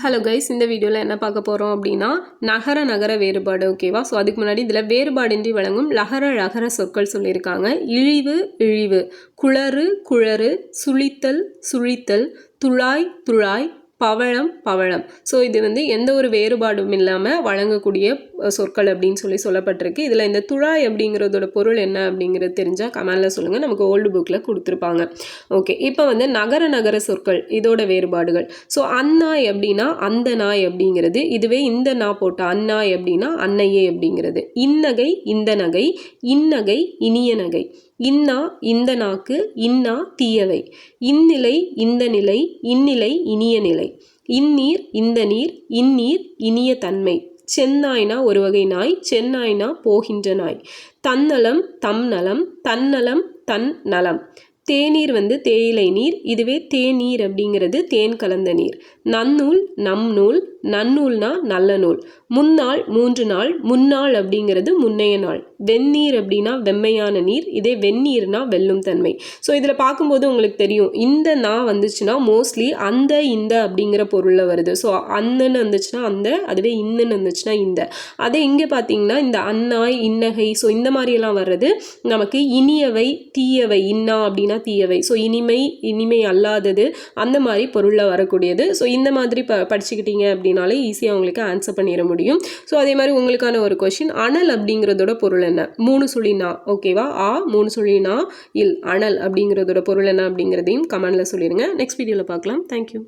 Hello guys இந்த வீடியோவில் என்ன பார்க்க போகிறோம் அப்படின்னா நகர நகர வேறுபாடு ஓகேவா ஸோ அதுக்கு முன்னாடி இதில் வேறுபாடின்றி வழங்கும் லகர லகர சொற்கள் சொல்லியிருக்காங்க. இழிவு இழிவு குளறு குளறு சுழித்தல் சுழித்தல் துழாய் துழாய் பவழம் பவழம். ஸோ இது வந்து எந்த ஒரு வேறுபாடும் இல்லாமல் வழங்கக்கூடிய சொற்கள் அப்படின்னு சொல்லி சொல்லப்பட்டிருக்கு. இதில் இந்த துழாய் அப்படிங்கிறதோட பொருள் என்ன அப்படிங்கிறது தெரிஞ்சால் கமெண்டில் சொல்லுங்கள் நமக்கு ஓல்டு புக்கில் கொடுத்துருப்பாங்க. ஓகே இப்போ வந்து நகர நகர சொற்கள் இதோட வேறுபாடுகள். ஸோ அந்நாய் அப்படின்னா அந்த நாய் அப்படிங்கிறது இதுவே இந்த நா போட்ட அந்நாய் அப்படின்னா அன்னையே அப்படிங்கிறது. இந்நகை இந்த நகை இந்நகை இனிய நகை. இன்னா இந்த நாக்கு இன்னா தீயவை. இந்நிலை இந்த நிலை இந்நிலை இனிய நிலை. இந்நீர் இந்த நீர் இந்நீர் இனிய தன்மை. செந்நாய்னா ஒரு வகை நாய் செந்நாய்னா போகின்ற நாய். தன்னலம் தம் நலம் தன்னலம் தன் நலம். தேநீர் வந்து தேயிலை நீர் இதுவே தேநீர் அப்படிங்கிறது தேன் கலந்த நீர். நன்னூல் நம் நூல் நன்னூல்னா நல்ல நூல். முன்னாள் மூன்று நாள் முன்னாள் அப்படிங்கிறது முன்னைய நாள். வெந்நீர் அப்படின்னா வெம்மையான நீர் இதே வெந்நீர்னா வெல்லும் தன்மை. ஸோ இதில் பார்க்கும்போது உங்களுக்கு தெரியும் இந்த நா வந்துச்சுன்னா மோஸ்ட்லி அந்த இந்த அப்படிங்கிற பொருளில் வருது. ஸோ அந்தன்னு வந்துச்சுன்னா அந்த அதுவே இன்னன்னு வந்துச்சுன்னா இந்த. அதே இங்கே பார்த்தீங்கன்னா இந்த அன்னாய் இன்னகை ஸோ இந்த மாதிரியெல்லாம் வர்றது நமக்கு இனியவை தீயவை இன்னா அப்படின்னா தீயவை. ஸோ இனிமை இனிமை அல்லாதது அந்த மாதிரி பொருளில் வரக்கூடியது. ஸோ இந்த மாதிரி ப படிச்சுக்கிட்டீங்க அப்படின்னாலே ஈஸியாக உங்களுக்கு ஆன்சர் பண்ணிட முடியும். ஸோ அதே மாதிரி உங்களுக்கான ஒரு கொஷின் அனல் அப்படிங்கிறதோட பொருள் என்ன? மூணு சுழினா ஓகேவா ஆ மூணு சுழினா இல் அனல் அப்படிங்கிறதோட பொருள் என்ன அப்படிங்கிறதையும் கமெண்டில் சொல்லிடுங்க நெக்ஸ்ட் வீடியோவில் பார்க்கலாம். தேங்க்யூ